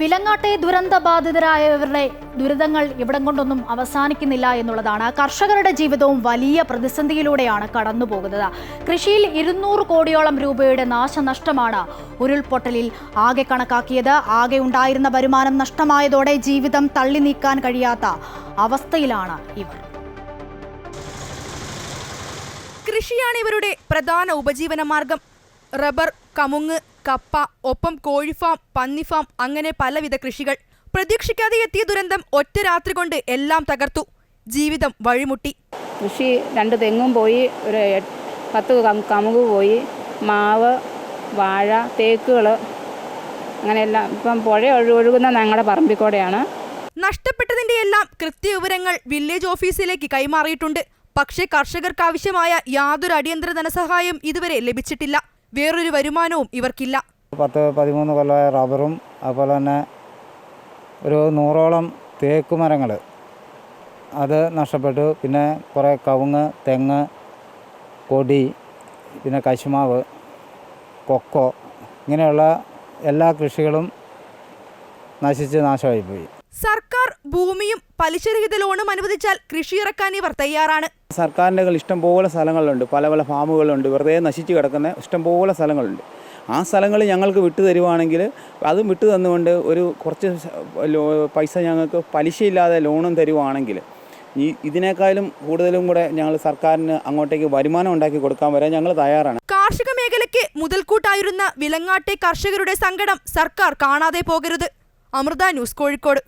വിലങ്ങാട്ടെ ദുരന്ത ബാധിതരായവരുടെ ദുരിതങ്ങൾ ഇവിടം കൊണ്ടൊന്നും അവസാനിക്കുന്നില്ല എന്നുള്ളതാണ്. കർഷകരുടെ ജീവിതവും വലിയ പ്രതിസന്ധിയിലൂടെയാണ് കടന്നു പോകുന്നത് കൃഷിയിൽ ഇരുന്നൂറ് കോടിയോളം രൂപയുടെ നാശനഷ്ടമാണ് ഉരുൾപൊട്ടലിൽ ആകെ കണക്കാക്കിയത്. ആകെ ഉണ്ടായിരുന്ന വരുമാനം നഷ്ടമായതോടെ ജീവിതം തള്ളി നീക്കാൻ കഴിയാത്ത അവസ്ഥയിലാണ് ഇവർ. കൃഷിയാണ് ഇവരുടെ പ്രധാന ഉപജീവന മാർഗം. റബ്ബർ കമുങ്ങ് കപ്പ ഒപ്പം കോഴിഫാം പന്നിഫാം അങ്ങനെ പലവിധ കൃഷികൾ. പ്രതീക്ഷിക്കാതെ എത്തിയ ദുരന്തം ഒറ്റ രാത്രി കൊണ്ട് എല്ലാം തകർത്തു. ജീവിതം വഴിമുട്ടി. കൃഷി രണ്ട് തെങ്ങും പോയി ഒരു പത്ത് കമുക് പോയി മാവ് വാഴ തേക്കുകൾ അങ്ങനെയെല്ലാം. ഇപ്പം പുഴ ഒഴു- ഒഴുകുന്ന ഞങ്ങളുടെ പറമ്പിക്കൂടെയാണ്. നഷ്ടപ്പെട്ടതിന്റെ എല്ലാം കൃത്യവിവരങ്ങൾ വില്ലേജ് ഓഫീസിലേക്ക് കൈമാറിയിട്ടുണ്ട്. പക്ഷേ കർഷകർക്ക് ആവശ്യമായ യാതൊരു അടിയന്തര ധനസഹായം ഇതുവരെ ലഭിച്ചിട്ടില്ല. വേറൊരു വരുമാനവും ഇവർക്കില്ല. പത്ത് പതിമൂന്ന് കൊല്ലമായ റബറും അതുപോലെ തന്നെ ഒരു നൂറോളം തേക്ക് മരങ്ങൾ അത് നഷ്ടപ്പെട്ടു. പിന്നെ കുറേ കവുങ്ങ് തെങ്ങ് കൊടി പിന്നെ കശുമാവ് കൊക്കോ ഇങ്ങനെയുള്ള എല്ലാ കൃഷികളും നശിച്ച് നാശമായിപ്പോയി. സർക്കാർ ഭൂമിയും പലിശരഹിത ലോണും അനുവദിച്ചാൽ കൃഷി ഇറക്കാൻ ഇവർ തയ്യാറാണ്. സർക്കാരിന്റെ ഇഷ്ടം ഇഷ്ടംപോലെ സ്ഥലങ്ങളുണ്ട്. പല പല ഫാമുകളുണ്ട്. വെറുതെ നശിച്ച് കിടക്കുന്ന ഇഷ്ടംപോലെ സ്ഥലങ്ങളുണ്ട്. ആ സ്ഥലങ്ങൾ ഞങ്ങൾക്ക് വിട്ടു തരുവാണെങ്കിൽ അതും വിട്ടു തന്നുകൊണ്ട് ഒരു കുറച്ച് പൈസ ഞങ്ങൾക്ക് പലിശയില്ലാതെ ലോണും തരുവാണെങ്കിൽ ഈ ഇതിനേക്കാളും കൂടുതലും കൂടെ ഞങ്ങൾ സർക്കാരിന് അങ്ങോട്ടേക്ക് വരുമാനം ഉണ്ടാക്കി കൊടുക്കാൻ വരെ ഞങ്ങൾ തയ്യാറാണ്. കാർഷിക മേഖലയ്ക്ക് മുതൽക്കൂട്ടായിരുന്ന വിലങ്ങാട്ടെ കർഷകരുടെ സങ്കടം സർക്കാർ കാണാതെ പോകരുത്. അമൃത ന്യൂസ് കോഴിക്കോട്